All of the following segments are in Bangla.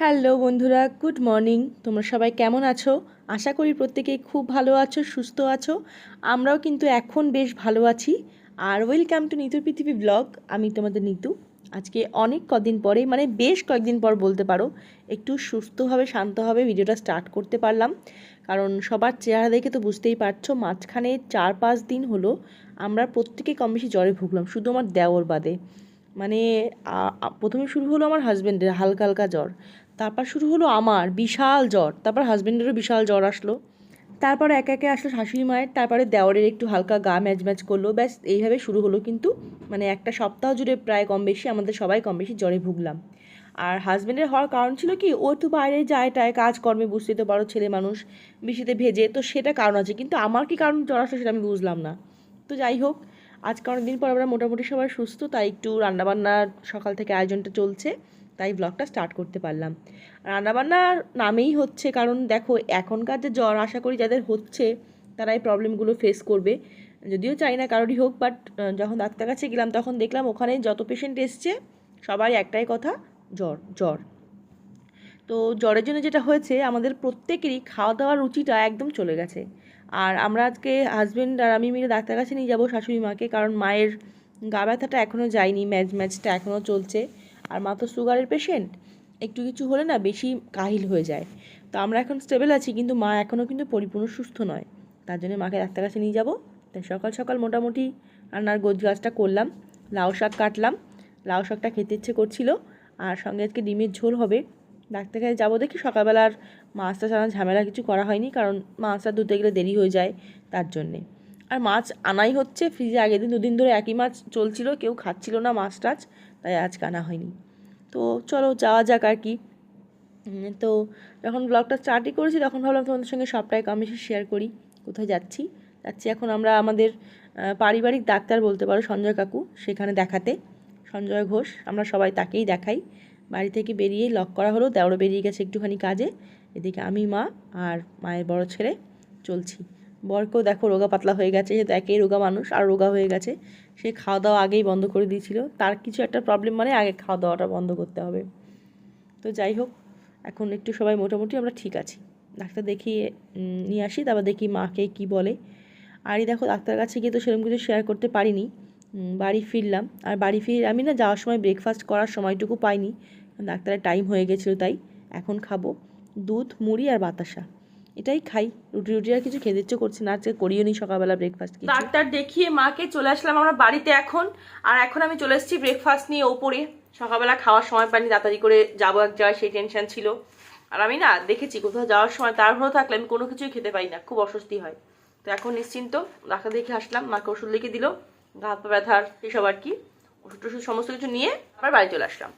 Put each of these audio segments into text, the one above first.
হ্যালো বন্ধুরা, গুড মর্নিং। তোমরা সবাই কেমন আছো? আশা করি প্রত্যেকেই খুব ভালো আছো, সুস্থ আছো। আমরাও কিন্তু এখন বেশ ভালো আছি। আর ওয়েলকাম টু নিতু পৃথিবী ব্লগ আমি তোমাদের নিতু। আজকে অনেক কদিন পরে মানে বেশ কয়েকদিন পর বলতে পারো, একটু সুস্থভাবে, শান্তভাবে ভিডিওটা স্টার্ট করতে পারলাম। কারণ সবার চেহারা দেখে তো বুঝতেই পারছ, মাঝখানে চার পাঁচ দিন হলো আমরা প্রত্যেকে কম বেশি জ্বরে ভুগলাম, শুধু আমার দেওর বাদে। মানে প্রথমে শুরু হলো আমার হাজব্যান্ডের হালকা হালকা জ্বর। তারপর শুরু হলো আমার, বিশাল জ্বর। তারপর হাজব্যান্ডেরও বিশাল জ্বর আসলো। তারপর একে একে আসলো শাশুড়ি মায়ের, তারপরে দেওয়ারের একটু হালকা গা ম্যাচ ম্যাচ করল। ব্যাস, এইভাবে শুরু হলো কিন্তু মানে একটা সপ্তাহ জুড়ে প্রায় কম বেশি আমাদের সবাই কম বেশি জ্বরে ভুগলাম। আর হাজব্যান্ডের হওয়ার কারণ ছিল কি, ও তো বাইরে যায় টায়, কাজকর্মে বুঝতে তো পারো, ছেলে মানুষ বৃষ্টিতে ভেজে, তো সেটা কারণ আছে। কিন্তু আমার কি কারণ জ্বর আসলো সেটা আমি বুঝলাম না। তো যাই হোক, আজকে অনেকদিন পর আমরা মোটামুটি সবাই সুস্থ, তাই একটু রান্নাবান্নার সকাল থেকে আয়োজনটা চলছে। তাই ব্লগটা স্টার্ট করতে পারলাম। রান্নাবান্নার নামেই হচ্ছে, কারণ দেখো, এখনকার যে জ্বর, আশা করি যাদের হচ্ছে, তারা এই প্রবলেমগুলো ফেস করবে। যদিও চাই না কারোরই হোক বাট যখন ডাক্তার কাছে গেলাম, তখন দেখলাম ওখানে যত পেশেন্ট এসছে সবাই একটাই কথা, জ্বর জ্বর। তো জ্বরের জন্য যেটা হয়েছে, আমাদের প্রত্যেকেরই খাওয়া দাওয়ার রুচিটা একদম চলে গেছে। আর আমরা আজকে হাজব্যান্ড আর আমি মিলে ডাক্তার কাছে নিয়ে যাব শাশুড়ি মাকে, কারণ মায়ের গা ব্যথাটা এখনও যায়নি, ম্যাচ, ম্যাচটা এখনও চলছে। আর মা তো সুগারের পেশেন্ট একটু কিছু হলে না বেশি কাহিল হয়ে যায়। তো আমরা এখন স্টেবল আছি, কিন্তু মা এখনও কিন্তু পরিপূর্ণ সুস্থ নয়। তার জন্য মাকে ডাক্তার কাছে নিয়ে যাব। তাই সকাল সকাল মোটামুটি রান্নার গোজ গাছটা করলাম, লাউ শাক কাটলাম, লাউ শাকটা খেতে ইচ্ছে করছিল, আর সঙ্গে আজকে ডিমের ঝোল হবে। ডাক্তার কাছে যাব দেখি সকালবেলার মাছটা ছাড়া ঝামেলা কিছু করা হয়নি, কারণ মাছটা ধুতে গেলে দেরি হয়ে যায় তার জন্যে। আর মাছ আনাই হচ্ছে, ফ্রিজে আগের দিন দুদিন ধরে একই মাছ চলছিল, কেউ খাচ্ছিল না মাছ টাছ। তাই আজকে আনা হয়নি। তো চলো যাওয়া যাক আর কি। তো যখন ব্লগটা স্টার্টই করেছি, তখন ভাবলাম তোমাদের সঙ্গে সবটাই কম বেশি শেয়ার করি, কোথায় যাচ্ছি। যাচ্ছি এখন আমরা আমাদের পারিবারিক ডাক্তার বলতে পারো, সঞ্জয় কাকু, সেখানে দেখাতে। সঞ্জয় ঘোষ, আমরা সবাই তাকেই দেখাই। বাড়ি থেকে বেরিয়ে লক করা হলো দেওড়ো বেরিয়ে গেছে একটুখানি কাজে। এদিকে আমি মা আর মায়ের বড় ছেলে চলছি। বরকেও দেখো রোগা পাতলা হয়ে গেছে, যেহেতু একই রোগা মানুষ, আর রোগা হয়ে গেছে। সে খাওয়া দাওয়া আগেই বন্ধ করে দিয়েছিল। তার কিছু একটা প্রবলেম মানে আগে খাওয়া দাওয়াটা বন্ধ করতে হবে। তো যাই হোক, এখন একটু সবাই মোটামুটি আমরা ঠিক আছি। ডাক্তার দেখিয়ে নিয়ে আসি, তারপর দেখি মাকে কি বলে। আর এই দেখো ডাক্তার কাছে গিয়ে তো সেরকম কিছু শেয়ার করতে পারিনি। বাড়ি ফিরলাম। আর বাড়ি ফিরে আমি না যাওয়ার সময় ব্রেকফাস্ট করার সময়টুকু পাইনি। ডাক্তারের টাইম হয়ে গেছিল তাই। এখন খাব দুধ, মুড়ি আর বাতাসা। এটাই খাই। রুটি রুটি আর কিছু খেতে ইচ্ছে করছে না। আজকে করিও নি সকালবেলা ব্রেকফাস্ট কিছু। ডাক্তার দেখিয়ে মাকে চলে আসলাম আমরা বাড়িতে এখন। আর এখন আমি চলে এসেছি ব্রেকফাস্ট নিয়ে ওপরে। সকালবেলা খাওয়ার সময় পাইনি, তাড়াতাড়ি করে যাব এক জায়গায়, সেই টেনশন ছিল। আর আমি না দেখেছি কোথাও যাওয়ার সময়, তাড়াহুড়ো থাকলে আমি কোনো কিছুই খেতে পারি না, খুব অস্বস্তি হয়। তো এখন নিশ্চিন্ত, ডাক্তার দেখে আসলাম, মাকে ওষুধ লিখে দিল, গা হাত পা ব্যথার এসব আর কি। ওষুধ টষুধ সমস্ত কিছু নিয়ে আবার বাড়ি চলে আসলাম।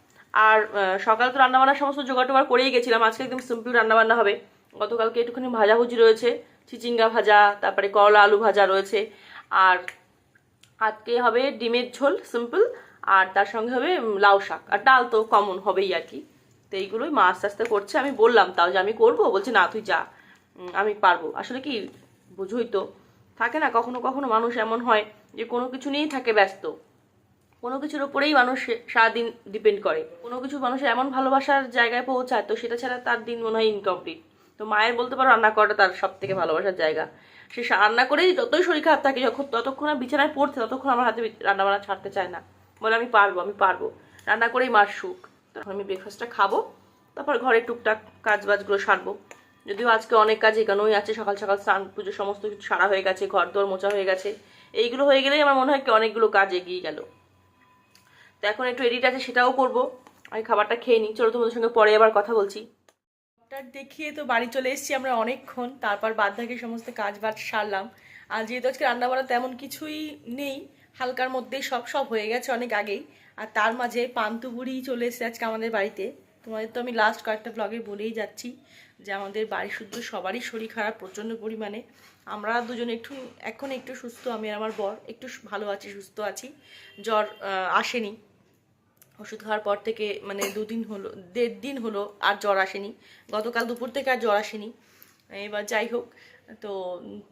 আর সকাল তো রান্নাবান্নার সমস্ত জোগাড় টোগাড় করেই গেছিলাম, আজকে একদম সিম্পল রান্নাবান্না হবে। গতকালকে একটুখানি ভাজাভুজি রয়েছে, চিচিঙ্গা ভাজা, তারপরে করলা আলু ভাজা রয়েছে, আর আজকে হবে ডিমের ঝোল, সিম্পল, আর তার সঙ্গে হবে লাউ শাক, আর ডাল তো কমন হবেই আর কি। তো এইগুলোই মা আস্তে আস্তে করছে, আমি বললাম, তাও যে আমি করব? বলছে, না, তুই যা আমি পারব। আসলে কি, বুঝোই তো, থাকে না, কখনো কখনো মানুষ এমন হয় যে কোনো কিছু নিয়েই থাকে ব্যস্ত। কোনো কিছুর উপরেই মানুষ সারাদিন ডিপেন্ড করে। কোনো কিছু মানুষের এমন ভালোবাসার জায়গায় পৌঁছায়, তো সেটা ছাড়া তার দিন মনে হয় ইনকমপ্লিট তো মায়ের বলতে পারো রান্না করাটা তার সব থেকে ভালোবাসার জায়গা। সে রান্না করেই যতই শরীর খারাপ থাকে, যখন ততক্ষণ বিছানায় পড়ছে, ততক্ষণ আমার হাতে রান্না বান্না ছাড়তে চায় না। বলে আমি পারব আমি পারব। রান্না করেই মার সুখ। তখন আমি ব্রেকফাস্টটা খাব, তারপর ঘরে টুকটাক কাজ বাজগুলো সারবো। যদিও আজকে অনেক কাজ এখানেই আছে, সকাল সকাল স্নান, পুজো সমস্ত কিছু সারা হয়ে গেছে ঘর দোর মোছা হয়ে গেছে। এইগুলো হয়ে গেলেই আমার মনে হয় কি অনেকগুলো কাজ এগিয়ে গেল। তো এখন একটু এডিট আছে, সেটাও করব। আমি খাবারটা খেয়ে নিই। চলো তোমাদের সঙ্গে পরে আবার কথা বলছি। ডক্টর দেখিয়ে তো বাড়ি চলে এসেছি আমরা অনেকক্ষণ, তারপর বাদ থেকে সমস্ত কাজ বাজ সারলাম। আর যেহেতু আজকে রান্নাবান্না তেমন কিছুই নেই, হালকার মধ্যেই সব সব হয়ে গেছে অনেক আগেই। আর তার মাঝে পান্তুবুড়ি চলে এসেছে আজকে আমাদের বাড়িতে। তোমাদের তো আমি লাস্ট কয়েকটা ব্লগে বলেই যাচ্ছি যে আমাদের বাড়ি শুদ্ধ সবারই শরীর খারাপ প্রচণ্ড পরিমাণে। আমরা দুজন একটু, এখন একটু সুস্থ, আমি আমার বর একটু ভালো আছি, সুস্থ আছি। জ্বর আসেনি। ওষুধ খাওয়ার পর থেকে মানে দুদিন হলো, দেড় দিন হলো আর জ্বর আসেনি। গতকাল দুপুর থেকে আর জ্বর আসেনি। এবার যাই হোক, তো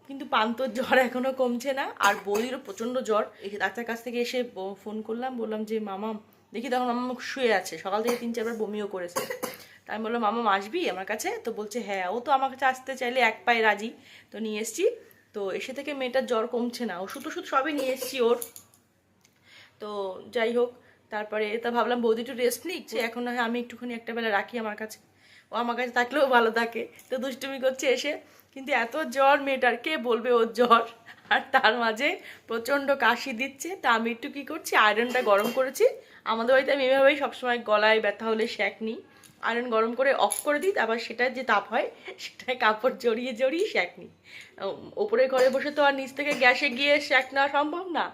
কিন্তু পান্তর জ্বর এখনও কমছে না, আর বৌদিরও প্রচণ্ড জ্বর। ডাক্তার কাছ থেকে এসে ফোন করলাম, বললাম যে, মামা, দেখি তখন মামা শুয়ে আছে। সকাল থেকে তিন চারবার বমিও করেছে। তা আমি বললাম, মামা, আসবি আমার কাছে? তো বলছে হ্যাঁ ও তো আমার কাছে আসতে চাইলে এক পায়ে রাজি। তো নিয়ে এসছি। তো এসে থেকে মেয়েটার জ্বর কমছে না। ওষুধ ওষুধ সবই নিয়ে এসছি ওর। তো যাই হোক তারপরে এটা ভাবলাম, বৌদি একটু রেস্ট নিচ্ছে এখন না হয় আমি একটুখানি একটা বেলা রাখি আমার কাছে। ও আমার কাছে থাকলেও ভালো থাকে। তো দুষ্টুমি করছে এসে। কিন্তু এত জ্বর মেয়েটার, কে বলবে ওর জ্বর? আর তার মাঝে প্রচণ্ড কাশি দিচ্ছে। তা আমি একটু কী করছি? আয়রনটা গরম করেছি। আমাদের বাড়িতে আমি এভাবেই সবসময় গলায় ব্যথা হলে শ্যাক নিই। আয়রন গরম করে অফ করে দিই, তারপর সেটার যে তাপ হয়, সেটায় কাপড় জড়িয়ে জড়িয়ে শ্যাক নিই। ওপরে ঘরে বসে তো আর নিচ থেকে গ্যাসে গিয়ে শ্যাক নেওয়া সম্ভব না।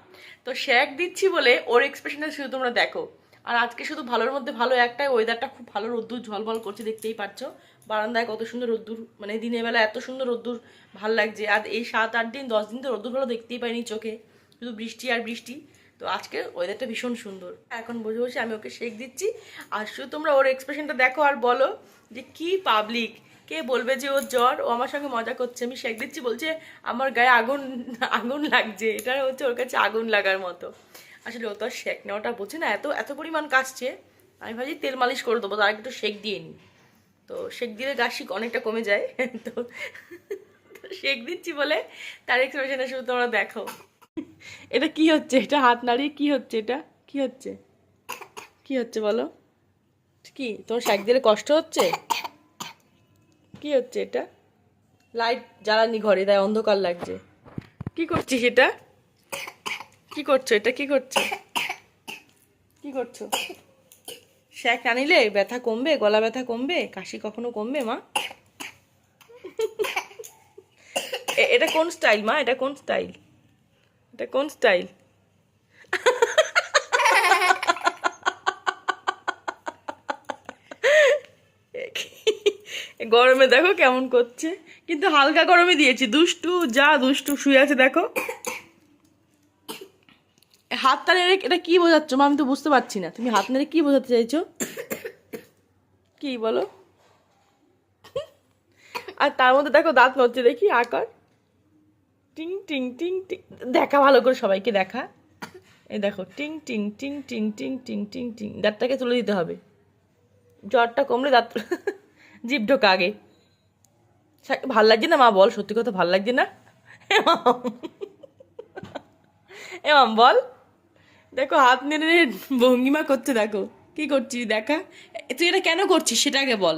তো শ্যাক দিচ্ছি বলে ওর এক্সপ্রেশনটা শুধু তোমরা দেখো। আর আজকে শুধু ভালোর মধ্যে ভালো একটাই ওয়েদারটা খুব ভালো, রোদ্দুর ঝলমল করছে, দেখতেই পাচ্ছো। বারান্দায় কত সুন্দর রোদ্দুর মানে দিনের বেলা এত সুন্দর রোদ্দুর ভালো লাগছে। আর এই সাত, আট দিন, দশ দিন তো রোদ্দুর ভালো দেখতেই পাইনি চোখে। শুধু বৃষ্টি আর বৃষ্টি। তো আজকে ওয়েদারটা ভীষণ সুন্দর। এখন বসে বসে আমি ওকে শেক দিচ্ছি। আর শুধু তোমরা ওর এক্সপ্রেশনটা দেখো আর বলো যে কি পাবলিক কে বলবে যে ওর জ্বর? ও আমার সঙ্গে মজা করছে। আমি শেক দিচ্ছি, বলছে আমার গায়ে আগুন আগুন লাগছে। এটা হচ্ছে ওর কাছে আগুন লাগার মতো। আসলে ও তো আর শেক নেওয়াটা বোঝে না। এত এত পরিমাণ কাশছে। আমি ভাবছি তেল মালিশ করে দেবো, তার একটু শেক দিয়ে নিই। তো শেক দিলে গাছি অনেকটা কমে যায়। তো তো শেক দিচ্ছি বলে তার এক্সপ্রেশনে শুধু তোমরা দেখো। এটা কি হচ্ছে? এটা হাত নাড়িয়ে কি হচ্ছে এটা? কি হচ্ছে? কি হচ্ছে বলো? কি, তোমার শেক দিলে কষ্ট হচ্ছে? কি হচ্ছে এটা? লাইট জ্বালানি ঘরে, তাই অন্ধকার লাগছে। কি করছিস এটা? কি করছ এটা? কি করছ? কি করছ? শ্যাক আনিলে ব্যথা কমবে, গলা ব্যথা কমবে, কাশি কখনো কমবে, মা? এটা কোন স্টাইল, মা? এটা কোন স্টাইল? এটা কোন স্টাইল গরমে দেখো কেমন করছে। কিন্তু হালকা গরমে দিয়েছি। দুষ্টু, যা দুষ্টু, শুয়ে আছে দেখো। হাতটা নেড়ে এটা কি বোঝাচ্ছ? মা, আমি তো বুঝতে পারছি না। তুমি হাত নেড়ে কি বোঝাতে চাইছো? কি বলো? আর তার মধ্যে দেখো দাঁত নড়ছে দেখি, আকার। টিং টিং টিং টিং। দেখা ভালো করে সবাইকে দেখা। এই দেখো, টিং টিং টিং টিং টিং টিং টিং টিং। দাঁতটাকে তুলে দিতে হবে। জ্বরটা কমলে দাঁত জিভ ঢোকা আগে। ভালো লাগছে না মা? বল, সত্যি কথা ভালো লাগছে না? এমাম বল। দেখো, হাত নেড়ে নেড়ে ভঙ্গিমা করছে, দেখো। কি করছিস? দেখা। তুই এটা কেন করছিস? সেটা আগে বল।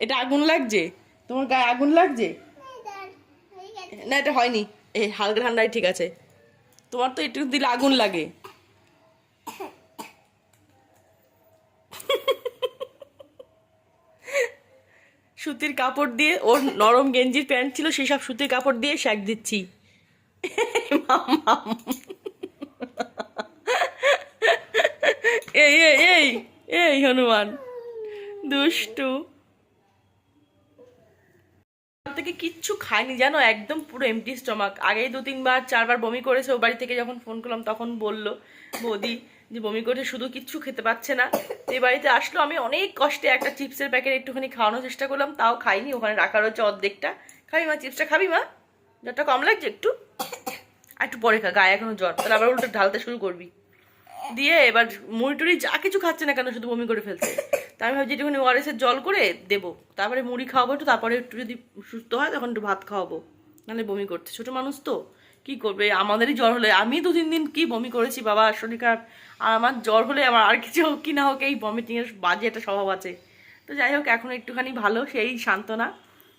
এটা আগুন লাগছে? তোমার গায়ে আগুন লাগছে? না, এটা হয়নি। এ হালকা ঠান্ডায় ঠিক আছে। তোমার তো একটু দিলে আগুন লাগে। সুতির কাপড় দিয়ে, ওর নরম গেঞ্জির প্যান্ট ছিল, সেই সব সুতির কাপড় দিয়ে শ্যাক দিচ্ছি। এই এই এই এই, হনুমান। দুষ্টু। থেকে কিচ্ছু খায়নি, জানো? একদম পুরো এমটি স্টমাক আগেই দু তিনবার, চারবার বমি করেছে, ও বাড়ি থেকে যখন ফোন করলাম তখন বলল, বৌদি, যে বমি করে শুধু কিচ্ছু খেতে পাচ্ছে না। তো এই বাড়িতে আসলো, আমি অনেক কষ্টে একটা চিপসের প্যাকেট একটুখানি খাওয়ানোর চেষ্টা করলাম, তাও খাইনি, ওখানে রাখা রয়েছে অর্ধেকটা। খাবি মা, চিপসটা খাবি মা? জ্বরটা কম লাগছে একটু? আর একটু পরে খা, গায়ে এখনও জ্বর। তাহলে আবার উল্টো ঢালতে শুরু করবি। দিয়ে এবার মুড়ি টুড়ি যা কিছু খাচ্ছে না কেন শুধু বমি করে ফেলছে। তা আমি ভাবছি একটুখানি ওয়ারেসের জল করে দেবো। তারপরে মুড়ি খাওয়াবো একটু, তারপরে একটু যদি সুস্থ হয় তখন একটু ভাত খাওয়াবো। নাহলে বমি করছে। ছোটো মানুষ তো, কি করবে? আমাদেরই জ্বর হলে, আমি দু তিন দিন কি বমি করেছি বাবা? শরীর খারাপ। আর আমার জ্বর হলে আমার আর কিছু হোক কি না হোক, এই ভমিটিংয়ের বাজে একটা স্বভাব আছে। তো যাই হোক, এখন একটুখানি ভালো, সেই সান্ত্বনা।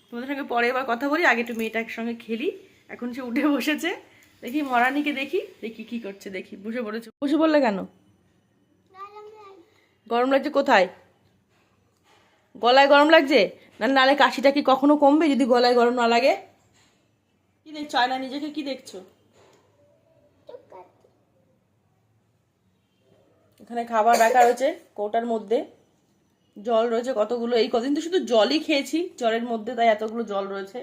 তোমাদের সঙ্গে পরে এবার কথা বলি, আগে একটু মেয়েটার সঙ্গে খেলি। এখন সে উঠে বসেছে। দেখি মরানিকে দেখি দেখি কি করছে, দেখি। বসে পড়েছে। বসে পড়লে কেন? গরম লাগছে কোথায়? গলায় গরম লাগছে? না, নালে কাশিটা কি কখনো কমবে যদি গলায় গরম না লাগে? কি দেখছ, আয়না, নিজেকে কি দেখছ? এখানে খাবার রাখা রয়েছে কৌটার মধ্যে। জল রয়েছে কতগুলো? এই কদিন তো শুধু জলই খেয়েছি জলের মধ্যে তাই এতগুলো জল রয়েছে।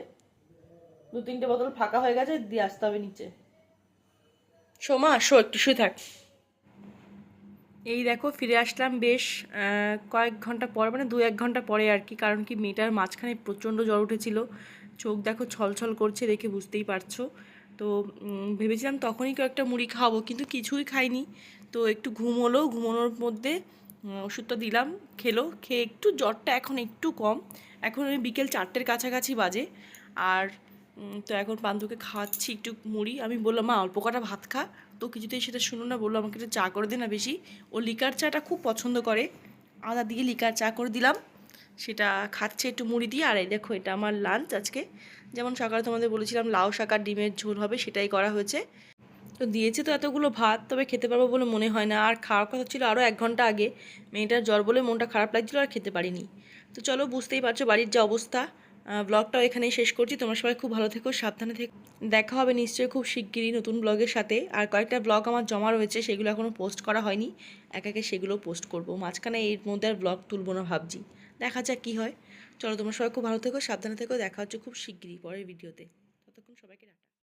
দু তিনটে বোতল ফাঁকা হয়ে গেছে, দিয়ে আসতে হবে নিচে। সোমা শো একটু শুয়ে থাক। এই দেখো, ফিরে আসলাম বেশ কয়েক ঘণ্টা পর মানে দু এক ঘণ্টা পরে আর কি, কারণ কি মেয়েটার মাঝখানে প্রচণ্ড জ্বর উঠেছিল। চোখ দেখো ছলছল করছে দেখে বুঝতেই পারছ। তো ভেবেছিলাম তখনই কয়েকটা মুড়ি খাব, কিন্তু কিছুই খাইনি। তো একটু ঘুম ঘুমানোর মধ্যে ওষুধটা দিলাম, খেলো, খেয়ে একটু জ্বরটা এখন একটু কম। এখন ওই বিকেল চারটের কাছাকাছি বাজে। আর তো এখন পান্তুকে খাওয়াচ্ছি একটু মুড়ি। আমি বললাম, মা, অল্প কটা ভাত খা। তো কিছুতেই সেটা শুনো না। বলল, আমাকে একটু চা করে দে না বেশি। ও লিকার চাটা খুব পছন্দ করে। আদা দিয়ে লিকার চা করে দিলাম। সেটা খাচ্ছে একটু মুড়ি দিয়ে। আর এই দেখো, এটা আমার লাঞ্চ আজকে। যেমন সকালে তোমাদের বলেছিলাম, লাউ শাক আর ডিমের ঝোল হবে, সেটাই করা হয়েছে। তো দিয়েছে তো এতগুলো ভাত, তবে খেতে পারব বলে মনে হয় না। আর খাওয়ার কথা ছিল আরও এক ঘণ্টা আগে। মেয়েটার জ্বর বলে মনটা খারাপ লাগছিল আর খেতে পারিনি। তো চলো, বুঝতেই পারছ বাড়ির যা অবস্থা। ব্লগটাও এখানেই শেষ করছি। তোমরা সবাই খুব ভালো থেকো, সাবধানে থেকো। দেখা হবে নিশ্চয়ই খুব শিগগিরই নতুন ব্লগের সাথে। আর কয়েকটা ব্লগ আমার জমা রয়েছে, সেগুলো এখনও পোস্ট করা হয়নি। এক একে সেগুলো পোস্ট করব। মাঝখানে এর মধ্যে আর ব্লগ তুলবো না ভাবছি। দেখা যাক কী হয়। চলো তোমরা সবাই খুব ভালো থেকো, সাবধানে থেকো। দেখা হচ্ছে খুব শিগগিরই পরের ভিডিওতে ততক্ষণ সবাইকে টাটা।